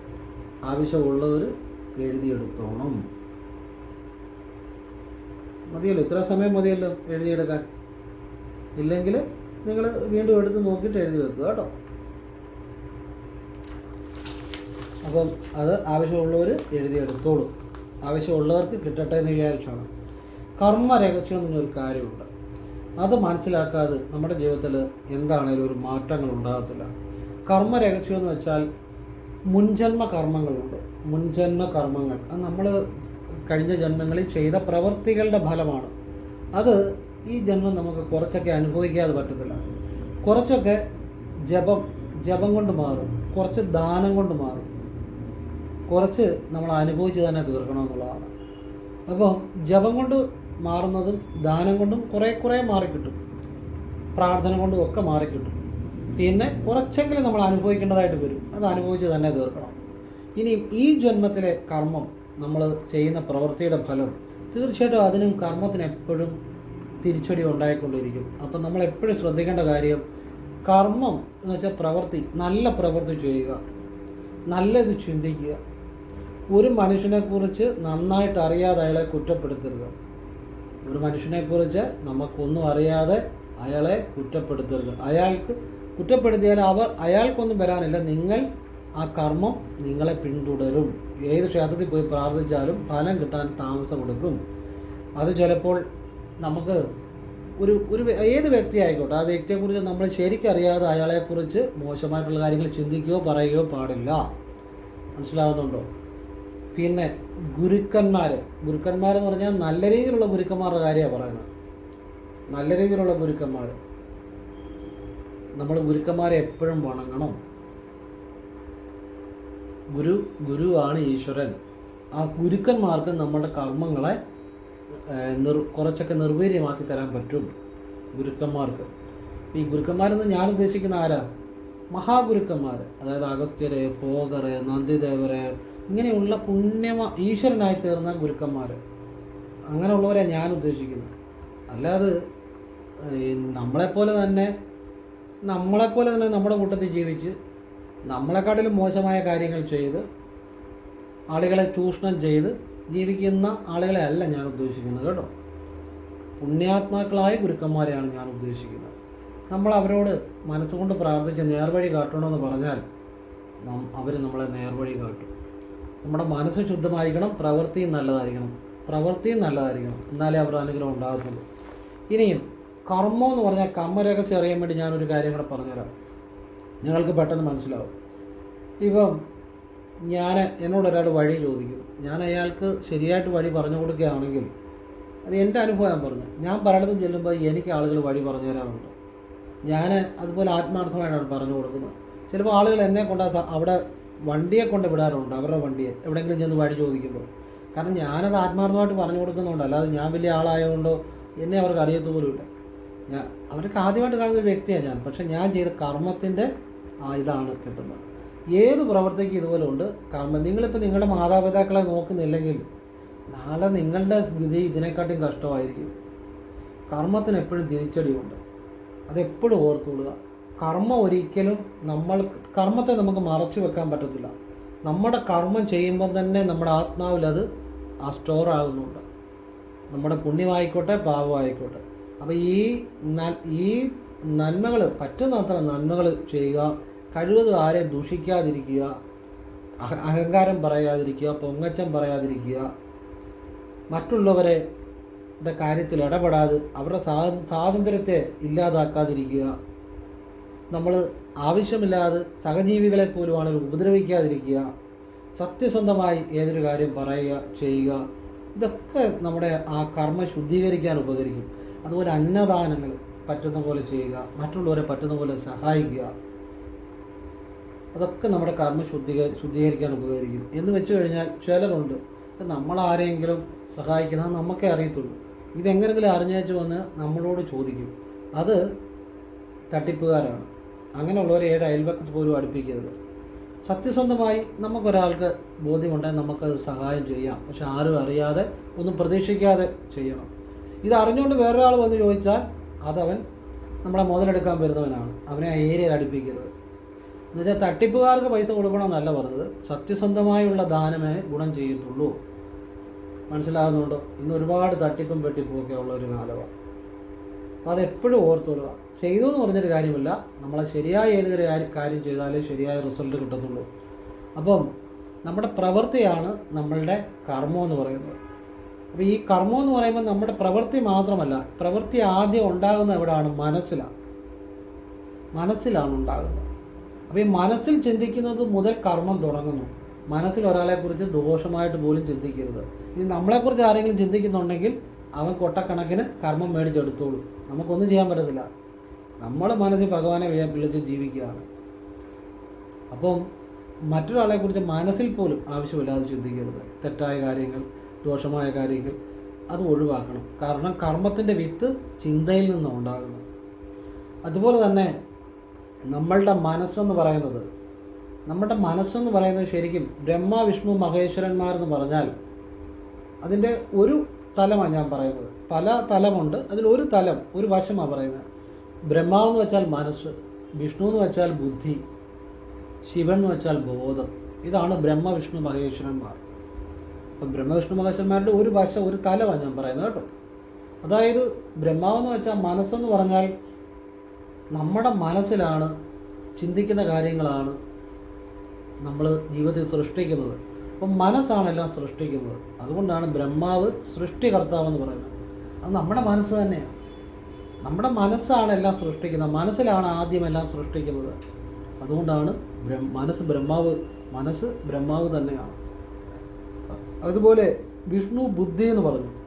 ആവശ്യമുള്ളവർ എഴുതിയെടുത്തോണം. മതിയല്ലോ ഇത്ര സമയം മതിയല്ലോ എഴുതിയെടുക്കാൻ. ഇല്ലെങ്കിൽ നിങ്ങൾ വീണ്ടും എടുത്ത് നോക്കിയിട്ട് എഴുതി വെക്കുക കേട്ടോ. അപ്പം അത് ആവശ്യമുള്ളവർ എഴുതിയെടുത്തോളൂ. ആവശ്യമുള്ളവർക്ക് കിട്ടട്ടെ എന്ന് വിചാരിച്ചാണ്. കർമ്മരഹസ്യം എന്നൊരു കാര്യമുണ്ട്. അത് മനസ്സിലാക്കാതെ നമ്മുടെ ജീവിതത്തിൽ എന്താണേലും ഒരു മാറ്റങ്ങൾ ഉണ്ടാകത്തില്ല. കർമ്മരഹസ്യം എന്ന് വെച്ചാൽ മുൻജന്മ കർമ്മങ്ങളുണ്ട്. മുൻജന്മ കർമ്മങ്ങൾ. അത് നമ്മൾ കഴിഞ്ഞ ജന്മങ്ങളിൽ ചെയ്ത പ്രവൃത്തികളുടെ ഫലമാണ്. അത് ഈ ജന്മം നമുക്ക് കുറച്ചൊക്കെ അനുഭവിക്കാതെ പറ്റത്തില്ല. കുറച്ചൊക്കെ ജപം ജപം കൊണ്ട് മാറും. കുറച്ച് ദാനം കൊണ്ട് മാറും. കുറച്ച് നമ്മൾ അനുഭവിച്ച് തന്നെ തീർക്കണമെന്നുള്ളതാണ് അപ്പോൾ ജപം കൊണ്ട് മാറുന്നതും ദാനം കൊണ്ടും കുറേ കുറേ മാറിക്കിട്ടും. പ്രാർത്ഥന കൊണ്ടും ഒക്കെ മാറിക്കിട്ടും. പിന്നെ കുറച്ചെങ്കിലും നമ്മൾ അനുഭവിക്കേണ്ടതായിട്ട് വരും. അത് അനുഭവിച്ച് തന്നെ തീർക്കണം. ഇനി ഈ ജന്മത്തിലെ കർമ്മം നമ്മൾ ചെയ്യുന്ന പ്രവൃത്തിയുടെ ഫലം തീർച്ചയായിട്ടും അതിനും കർമ്മത്തിന് എപ്പോഴും തിരിച്ചടി ഉണ്ടായിക്കൊണ്ടിരിക്കും. അപ്പം നമ്മൾ എപ്പോഴും ശ്രദ്ധിക്കേണ്ട കാര്യം കർമ്മം എന്ന് വെച്ചാൽ പ്രവൃത്തി നല്ല പ്രവൃത്തി ചെയ്യുക നല്ലത് ചിന്തിക്കുക. ഒരു മനുഷ്യനെക്കുറിച്ച് നന്നായിട്ട് അറിയാതെ അയാളെ കുറ്റപ്പെടുത്തരുത്. ഒരു മനുഷ്യനെക്കുറിച്ച് നമുക്കൊന്നും അറിയാതെ അയാളെ കുറ്റപ്പെടുത്തരുത്. അയാൾക്ക് കുറ്റപ്പെടുത്തിയാൽ അവർ അയാൾക്കൊന്നും വരാനില്ല. നിങ്ങൾ ആ കർമ്മം നിങ്ങളെ പിന്തുടരും. ഏത് ക്ഷേത്രത്തിൽ പോയി പ്രാർത്ഥിച്ചാലും ഫലം കിട്ടാൻ താമസം കൊടുക്കും. അത് ചിലപ്പോൾ നമുക്ക് ഒരു ഒരു ഏത് വ്യക്തി ആയിക്കോട്ടെ ആ വ്യക്തിയെക്കുറിച്ച് നമ്മൾ ശരിക്കറിയാതെ അയാളെക്കുറിച്ച് മോശമായിട്ടുള്ള കാര്യങ്ങൾ ചിന്തിക്കുകയോ പറയുകയോ പാടില്ല. മനസ്സിലാവുന്നുണ്ടോ? പിന്നെ ഗുരുക്കന്മാർ ഗുരുക്കന്മാരെന്ന് പറഞ്ഞാൽ നല്ല രീതിയിലുള്ള ഗുരുക്കന്മാരുടെ കാര്യമാണ് പറയുന്നത്. നല്ല രീതിയിലുള്ള ഗുരുക്കന്മാർ നമ്മൾ ഗുരുക്കന്മാരെ എപ്പോഴും വണങ്ങണം. ഗുരു ഗുരുവാണ് ഈശ്വരൻ. ആ ഗുരുക്കന്മാർക്ക് നമ്മുടെ കർമ്മങ്ങളെ നിർ കുറച്ചൊക്കെ നിർവീര്യമാക്കി തരാൻ പറ്റും ഗുരുക്കന്മാർക്ക്. ഈ ഗുരുക്കന്മാരെന്ന് ഞാൻ ഉദ്ദേശിക്കുന്ന ആരാ? മഹാഗുരുക്കന്മാർ അതായത് അഗസ്ത്യരെ പോകറ് നന്ദിദേവരെ ഇങ്ങനെയുള്ള പുണ്യമ ഈശ്വരനായി തീർന്ന ഗുരുക്കന്മാർ അങ്ങനെയുള്ളവരെ ഞാൻ ഉദ്ദേശിക്കുന്നത് അല്ലാതെ നമ്മളെപ്പോലെ തന്നെ നമ്മളെപ്പോലെ തന്നെ നമ്മുടെ കൂട്ടത്തിൽ ജീവിച്ച് നമ്മളെക്കാട്ടിലും മോശമായ കാര്യങ്ങൾ ചെയ്ത് ആളുകളെ ചൂഷണം ചെയ്ത് ജീവിക്കുന്ന ആളുകളെ അല്ല ഞാൻ ഉദ്ദേശിക്കുന്നത് കേട്ടോ. പുണ്യാത്മാക്കളായ ഗുരുക്കന്മാരെയാണ് ഞാൻ ഉദ്ദേശിക്കുന്നത്. നമ്മൾ അവരോട് മനസ്സുകൊണ്ട് പ്രാർത്ഥിച്ച് നേർവഴി കാട്ടണമെന്ന് പറഞ്ഞാൽ അവർ നമ്മളെ നേർവഴി കാട്ടും. നമ്മുടെ മനസ്സ് ശുദ്ധമായിരിക്കണം പ്രവൃത്തിയും നല്ലതായിരിക്കണം. പ്രവൃത്തിയും നല്ലതായിരിക്കണം. എന്നാലേ അവരുടെ അനുഗ്രഹം ഉണ്ടാകത്തുള്ളൂ. ഇനിയും കർമ്മം എന്ന് പറഞ്ഞാൽ കർമ്മരഹസ്യം അറിയാൻ വേണ്ടി ഞാനൊരു കാര്യം കൂടെ പറഞ്ഞുതരാം. നിങ്ങൾക്ക് പെട്ടെന്ന് മനസ്സിലാവും. ഇപ്പം ഞാൻ എന്നോട് ഒരാൾ വഴി ചോദിക്കും. ഞാൻ അയാൾക്ക് ശരിയായിട്ട് വഴി പറഞ്ഞു കൊടുക്കുകയാണെങ്കിൽ അത് എന്റെ അനുഭവം ഞാൻ പറഞ്ഞു. ഞാൻ പലയിടത്തും ചെല്ലുമ്പോൾ എനിക്ക് ആളുകൾ വഴി പറഞ്ഞു തരാറുണ്ട്. ഞാൻ അതുപോലെ ആത്മാർത്ഥമായിട്ടാണ് പറഞ്ഞു കൊടുക്കുന്നത്. ചിലപ്പോൾ ആളുകൾ എന്നെ കൊണ്ട് അവിടെ വണ്ടിയെ കൊണ്ട് വിടാറുണ്ട്. അവരുടെ വണ്ടിയെ. എവിടെയെങ്കിലും ചെന്ന് വഴി ചോദിക്കുമ്പോൾ. കാരണം ഞാനത് ആത്മാർത്ഥമായിട്ട് പറഞ്ഞു കൊടുക്കുന്നുണ്ട് അല്ലാതെ ഞാൻ വലിയ ആളായതുകൊണ്ടോ എന്നെ അവർക്ക് അറിയത്തുപോലുമില്ല. ഞാൻ അവർക്ക് ആദ്യമായിട്ട് കാണുന്ന ഒരു വ്യക്തിയാണ് ഞാൻ. പക്ഷേ ഞാൻ ചെയ്ത കർമ്മത്തിന്റെ ആ ഇതാണ് കിട്ടുന്നത്. ഏത് പ്രവർത്തിക്കും ഇതുപോലെ ഉണ്ട്. കാരണം നിങ്ങളിപ്പോൾ നിങ്ങളുടെ മാതാപിതാക്കളെ നോക്കുന്നില്ലെങ്കിൽ നാളെ നിങ്ങളുടെ വിധി ഇതിനെക്കാട്ടും കഷ്ടമായിരിക്കും. കർമ്മത്തിന് എപ്പോഴും തിരിച്ചടിയുണ്ട് അതെപ്പോഴും ഓർത്തുകൊള്ളുക. കർമ്മം ഒരിക്കലും നമ്മൾ കർമ്മത്തെ നമുക്ക് മറച്ചു വെക്കാൻ പറ്റത്തില്ല. നമ്മുടെ കർമ്മം ചെയ്യുമ്പോൾ തന്നെ നമ്മുടെ ആത്മാവിൽ അത് ആ സ്റ്റോർ ആകുന്നുണ്ട്. നമ്മുടെ പുണ്യമായിക്കോട്ടെ പാപമായിക്കോട്ടെ അപ്പോൾ ഈ ഈ നന്മകൾ പറ്റുന്നത്ര നന്മകൾ ചെയ്യുക കഴിവതും ആരെയും ദൂഷിക്കാതിരിക്കുക. അഹങ്കാരം പറയാതിരിക്കുക പൊങ്ങച്ചം പറയാതിരിക്കുക. മറ്റുള്ളവരെ കാര്യത്തിൽ ഇടപെടാതെ അവരുടെ സ്വാ- സ്വാതന്ത്ര്യത്തെ ഇല്ലാതാക്കാതിരിക്കുക. നമ്മൾ ആവശ്യമില്ലാതെ സഹജീവികളെ പോലും ഉപദ്രവിക്കാതിരിക്കുക. സത്യസന്ധമായി ഏതൊരു കാര്യം പറയുക ചെയ്യുക. ഇതൊക്കെ നമ്മുടെ ആ കർമ്മ ശുദ്ധീകരിക്കാൻ ഉപകരിക്കും. അതുപോലെ അന്നദാനങ്ങൾ പറ്റുന്ന പോലെ ചെയ്യുക. മറ്റുള്ളവരെ പറ്റുന്ന പോലെ സഹായിക്കുക. അതൊക്കെ നമ്മുടെ കർമ്മ ശുദ്ധീക ശുദ്ധീകരിക്കാൻ ഉപകരിക്കും. എന്ന് വെച്ച് കഴിഞ്ഞാൽ ചിലരുണ്ട്. നമ്മൾ ആരെങ്കിലും സഹായിക്കുന്നത് നമുക്കേ അറിയത്തുള്ളൂ. ഇതെങ്ങനെങ്കിലും അറിഞ്ഞേച്ച് വന്ന് നമ്മളോട് ചോദിക്കും. അത് തട്ടിപ്പുകാരാണ്. അങ്ങനെയുള്ളവരെ ഏഴ് അയൽവക്കത്ത് പോലും അടുപ്പിക്കരുത്. സത്യസന്ധമായി നമുക്കൊരാൾക്ക് ബോധ്യമുണ്ടെങ്കിൽ നമുക്കത് സഹായം ചെയ്യാം. പക്ഷെ ആരും അറിയാതെ ഒന്നും പ്രതീക്ഷിക്കാതെ ചെയ്യണം. ഇത് അറിഞ്ഞുകൊണ്ട് വേറൊരാൾ വന്ന് ചോദിച്ചാൽ അതവൻ നമ്മളെ മുതലെടുക്കാൻ വരുന്നവനാണ്. അവനെ ആ ഏരിയയിൽ അടുപ്പിക്കരുത്. എന്നുവെച്ചാൽ തട്ടിപ്പുകാർക്ക് പൈസ കൊടുക്കണമെന്നല്ല പറഞ്ഞത്. സത്യസന്ധമായുള്ള ദാനമേ ഗുണം ചെയ്യത്തുള്ളൂ മനസ്സിലാകുന്നുണ്ടോ? ഇന്ന് ഒരുപാട് തട്ടിപ്പും വെട്ടിപ്പും ഒക്കെ ഉള്ള ഒരു കാലമാണ്. അപ്പോൾ അതെപ്പോഴും ഓർത്തോളുക ചെയ്തു എന്ന് പറഞ്ഞൊരു കാര്യമില്ല. നമ്മളെ ശരിയായ ഏതൊരു കാര്യം ചെയ്താലേ ശരിയായ റിസൾട്ട് കിട്ടത്തുള്ളൂ. അപ്പം നമ്മുടെ പ്രവൃത്തിയാണ് നമ്മളുടെ കർമ്മം എന്ന് പറയുന്നത്. അപ്പോൾ ഈ കർമ്മം എന്ന് പറയുമ്പോൾ നമ്മുടെ പ്രവൃത്തി മാത്രമല്ല പ്രവൃത്തി ആദ്യം ഉണ്ടാകുന്ന എവിടെയാണ്? മനസ്സിലാണ്. മനസ്സിലാണ് ഉണ്ടാകുന്നത്. അപ്പോൾ ഈ മനസ്സിൽ ചിന്തിക്കുന്നത് മുതൽ കർമ്മം തുടങ്ങുന്നു. മനസ്സിൽ ഒരാളെക്കുറിച്ച് ദോഷമായിട്ട് പോലും ചിന്തിക്കരുത്. ഇനി നമ്മളെക്കുറിച്ച് ആരെങ്കിലും ചിന്തിക്കുന്നുണ്ടെങ്കിൽ അവൻ കൊട്ടക്കണക്കിന് കർമ്മം മേടിച്ചെടുത്തോളൂ. നമുക്കൊന്നും ചെയ്യാൻ പറ്റത്തില്ല. നമ്മൾ മനസ്സിൽ ഭഗവാനെ വിളിച്ച് ജീവിക്കുകയാണ്. അപ്പം മറ്റൊരാളെക്കുറിച്ച് മനസ്സിൽ പോലും ആവശ്യമില്ലാതെ ചിന്തിക്കരുത്. തെറ്റായ കാര്യങ്ങൾ ദോഷമായ കാര്യങ്ങൾ അത് ഒഴിവാക്കണം. കാരണം കർമ്മത്തിന്റെ വിത്ത് ചിന്തയിൽ നിന്നാണ് ഉണ്ടാകുന്നത്. അതുപോലെ തന്നെ നമ്മളുടെ മനസ്സെന്ന് പറയുന്നത് നമ്മുടെ മനസ്സെന്ന് പറയുന്നത് ശരിക്കും ബ്രഹ്മ വിഷ്ണു മഹേശ്വരന്മാർ എന്ന് പറഞ്ഞാൽ അതിന്റെ ഒരു തലമാണ് ഞാൻ പറയുന്നത്. പല തലമുണ്ട് അതിൽ ഒരു തലം ഒരു വശമാണ് പറയുന്നത്. ബ്രഹ്മാവ് എന്ന് വെച്ചാൽ മനസ്സ് വിഷ്ണു എന്ന് വെച്ചാൽ ബുദ്ധി ശിവൻ എന്ന് വെച്ചാൽ ബോധം. ഇതാണ് ബ്രഹ്മ വിഷ്ണു മഹേശ്വരന്മാർ. അപ്പം ബ്രഹ്മ വിഷ്ണു മഹേശ്വരന്മാരുടെ ഒരു വശം ഒരു തലമാണ് ഞാൻ പറയുന്നത് കേട്ടോ. അതായത് ബ്രഹ്മാവെന്ന് വെച്ചാൽ മനസ്സെന്ന് പറഞ്ഞാൽ നമ്മുടെ മനസ്സിലാണ് ചിന്തിക്കുന്ന കാര്യങ്ങളാണ് നമ്മൾ ജീവിതത്തിൽ സൃഷ്ടിക്കുന്നത്. അപ്പം മനസ്സാണ് എല്ലാം സൃഷ്ടിക്കുന്നത്. അതുകൊണ്ടാണ് ബ്രഹ്മാവ് സൃഷ്ടികർത്താവെന്ന് പറയുന്നത്. അത് നമ്മുടെ മനസ്സ് തന്നെയാണ് നമ്മുടെ മനസ്സാണ് എല്ലാം സൃഷ്ടിക്കുന്നത്. മനസ്സിലാണ് ആദ്യം എല്ലാം സൃഷ്ടിക്കുന്നത്. അതുകൊണ്ടാണ് ബ്രഹ്മ മനസ്സ് ബ്രഹ്മാവ് മനസ്സ് ബ്രഹ്മാവ് തന്നെയാണ്. അതുപോലെ വിഷ്ണു ബുദ്ധി എന്ന് പറഞ്ഞു.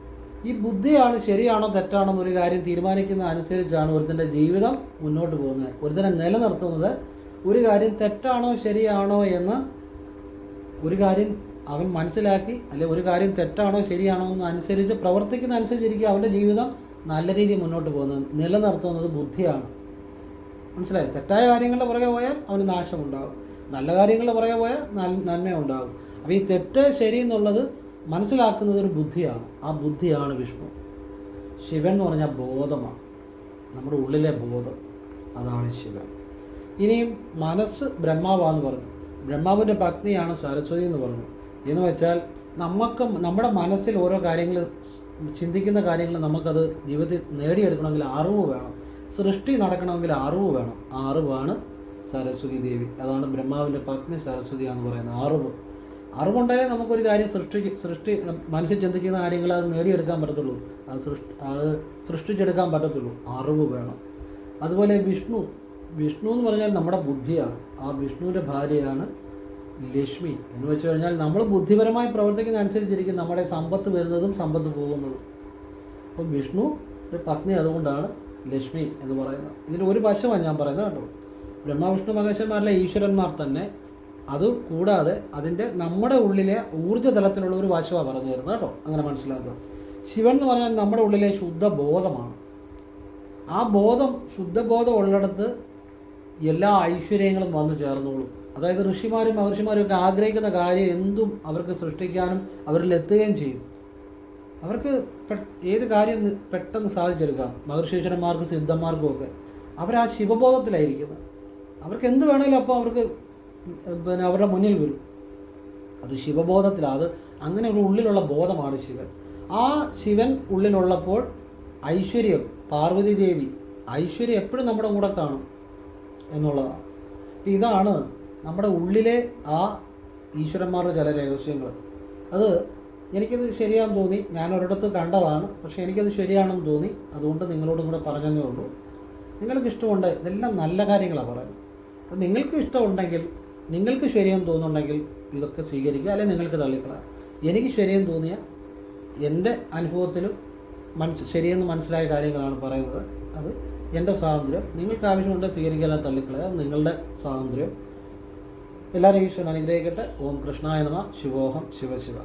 ഈ ബുദ്ധിയാണ് ശരിയാണോ തെറ്റാണോ എന്നൊരു കാര്യം തീരുമാനിക്കുന്ന അനുസരിച്ചാണ് ഒരുത്തന്റെ ജീവിതം മുന്നോട്ട് പോകുന്നത്. ഒരുത്തനെ നിലനിർത്തുന്നത് ഒരു കാര്യം തെറ്റാണോ ശരിയാണോ എന്ന് ഒരു കാര്യം അവൻ മനസ്സിലാക്കി അല്ലെ ഒരു കാര്യം തെറ്റാണോ ശരിയാണോ എന്ന് അനുസരിച്ച് പ്രവർത്തിക്കുന്ന അനുസരിച്ചിരിക്കും അവന്റെ ജീവിതം നല്ല രീതിയിൽ മുന്നോട്ട് പോകുന്നത്. നിലനിർത്തുന്നത് ബുദ്ധിയാണ്. മനസ്സിലായി? തെറ്റായ കാര്യങ്ങളുടെ പുറകെ പോയാൽ അവന് നാശമുണ്ടാകും. നല്ല കാര്യങ്ങളുടെ പുറകെ പോയാൽ നന്മ നന്മയുണ്ടാകും. അപ്പോൾ ഈ തെറ്റ് ശരി എന്നുള്ളത് മനസ്സിലാക്കുന്നത് ഒരു ബുദ്ധിയാണ്. ആ ബുദ്ധിയാണ് വിഷ്ണു. ശിവൻ എന്ന് പറഞ്ഞാൽ ബോധമാണ്. നമ്മുടെ ഉള്ളിലെ ബോധം അതാണ് ശിവൻ. ഇനിയും മനസ്സ് ബ്രഹ്മാവാന്ന് പറഞ്ഞു. ബ്രഹ്മാവിന്റെ പത്നിയാണ് സരസ്വതി എന്ന് പറഞ്ഞു. എന്ന് വെച്ചാൽ നമുക്ക് നമ്മുടെ മനസ്സിൽ ഓരോ കാര്യങ്ങൾ ചിന്തിക്കുന്ന കാര്യങ്ങൾ നമുക്കത് ജീവിതത്തിൽ നേടിയെടുക്കണമെങ്കിൽ അറിവ് വേണം. സൃഷ്ടി നടക്കണമെങ്കിൽ അറിവ് വേണം. ആ അറിവാണ് സരസ്വതി ദേവി. അതാണ് ബ്രഹ്മാവിന്റെ പത്നി സരസ്വതി എന്ന് പറയുന്നത്. അറിവ്. അറിവുണ്ടായാലേ നമുക്കൊരു കാര്യം സൃഷ്ടി സൃഷ്ടി മനുഷ്യൻ ചിന്തിക്കുന്ന കാര്യങ്ങൾ അത് നേടിയെടുക്കാൻ പറ്റത്തുള്ളൂ. അത് സൃഷ്ടി അത് സൃഷ്ടിച്ചെടുക്കാൻ പറ്റത്തുള്ളൂ. അറിവ് വേണം. അതുപോലെ വിഷ്ണു വിഷ്ണു എന്ന് പറഞ്ഞാൽ നമ്മുടെ ബുദ്ധിയാണ്. ആ വിഷ്ണുവിന്റെ ഭാര്യയാണ് ലക്ഷ്മി എന്ന് വെച്ച് കഴിഞ്ഞാൽ നമ്മൾ ബുദ്ധിപരമായി പ്രവർത്തിക്കുന്ന അനുസരിച്ചിരിക്കും നമ്മുടെ സമ്പത്ത് വരുന്നതും സമ്പത്ത് പോകുന്നതും. അപ്പം വിഷ്ണു ഒരു പത്നി അതുകൊണ്ടാണ് ലക്ഷ്മി എന്ന് പറയുന്നത്. ഇതിന്റെ ഒരു വശമാണ് ഞാൻ പറയുന്നത് കേട്ടോ. ബ്രഹ്മ വിഷ്ണു മഹേശ്വരന്മാരിലെ ഈശ്വരന്മാർ തന്നെ അത് കൂടാതെ അതിന്റെ നമ്മുടെ ഉള്ളിലെ ഊർജതലത്തിലുള്ള ഒരു വശമാണ് പറഞ്ഞു തരുന്നത് കേട്ടോ. അങ്ങനെ മനസ്സിലാക്കുക. ശിവൻ എന്ന് പറഞ്ഞാൽ നമ്മുടെ ഉള്ളിലെ ശുദ്ധ ബോധമാണ് ആ ബോധം ശുദ്ധബോധം ഉള്ളിടത്ത് എല്ലാ ഐശ്വര്യങ്ങളും വന്നു ചേർന്നോളും. അതായത് ഋഷിമാരും മഹർഷിമാരും ഒക്കെ ആഗ്രഹിക്കുന്ന കാര്യം എന്തും അവർക്ക് സൃഷ്ടിക്കാനും അവരിൽ എത്തുകയും ചെയ്യും. അവർക്ക് ഏത് കാര്യം പെട്ടെന്ന് സാധിച്ചെടുക്കാം. മഹർഷീശ്വരന്മാർക്കും സിദ്ധന്മാർക്കും ഒക്കെ. അവർ ആ ശിവബോധത്തിലായിരിക്കുന്നത്. അവർക്ക് എന്ത് വേണമെങ്കിലും അപ്പോൾ അവർക്ക് പിന്നെ അവരുടെ മുന്നിൽ വരും. അത് ശിവബോധത്തിലാണ് അത് ഒരു ഉള്ളിലുള്ള ബോധമാണ് ശിവൻ. ആ ശിവൻ ഉള്ളിലുള്ളപ്പോൾ ഐശ്വര്യം പാർവതി ദേവി ഐശ്വര്യം എപ്പോഴും നമ്മുടെ കൂടെ കാണും എന്നുള്ളതാണ്. ഇതാണ് നമ്മുടെ ഉള്ളിലെ ആ ഈശ്വരന്മാരുടെ ചില രഹസ്യങ്ങൾ. അത് എനിക്കത് ശരിയാണെന്ന് തോന്നി. ഞാൻ ഒരിടത്ത് കണ്ടതാണ്. പക്ഷേ എനിക്കത് ശരിയാണെന്ന് തോന്നി. അതുകൊണ്ട് നിങ്ങളോടും കൂടെ പറഞ്ഞതേ ഉള്ളൂ. നിങ്ങൾക്ക് ഇഷ്ടമുണ്ട് ഇതെല്ലാം നല്ല കാര്യങ്ങളാണ് പറയുന്നത്. നിങ്ങൾക്ക് ഇഷ്ടമുണ്ടെങ്കിൽ നിങ്ങൾക്ക് ശരിയെന്ന് തോന്നുന്നുണ്ടെങ്കിൽ ഇതൊക്കെ സ്വീകരിക്കുക അല്ലെങ്കിൽ നിങ്ങൾക്ക് തള്ളിക്കളയാം എനിക്ക് ശരിയെന്ന് തോന്നിയ എന്റെ അനുഭവത്തിലും മനസ്സ് ശരിയെന്ന് മനസ്സിലായ കാര്യങ്ങളാണ് പറയുന്നത്. അത് എന്റെ സ്വാതന്ത്ര്യം. നിങ്ങൾക്ക് ആവശ്യമുണ്ട് സ്വീകരിക്കുക അല്ലെങ്കിൽ തള്ളിക്കളയുക. നിങ്ങളുടെ സ്വാതന്ത്ര്യം. എല്ലാവരും ഈശ്വരൻ അനുഗ്രഹിക്കട്ടെ. ഓം കൃഷ്ണായ നമ. ശിവോഹം. ശിവശിവ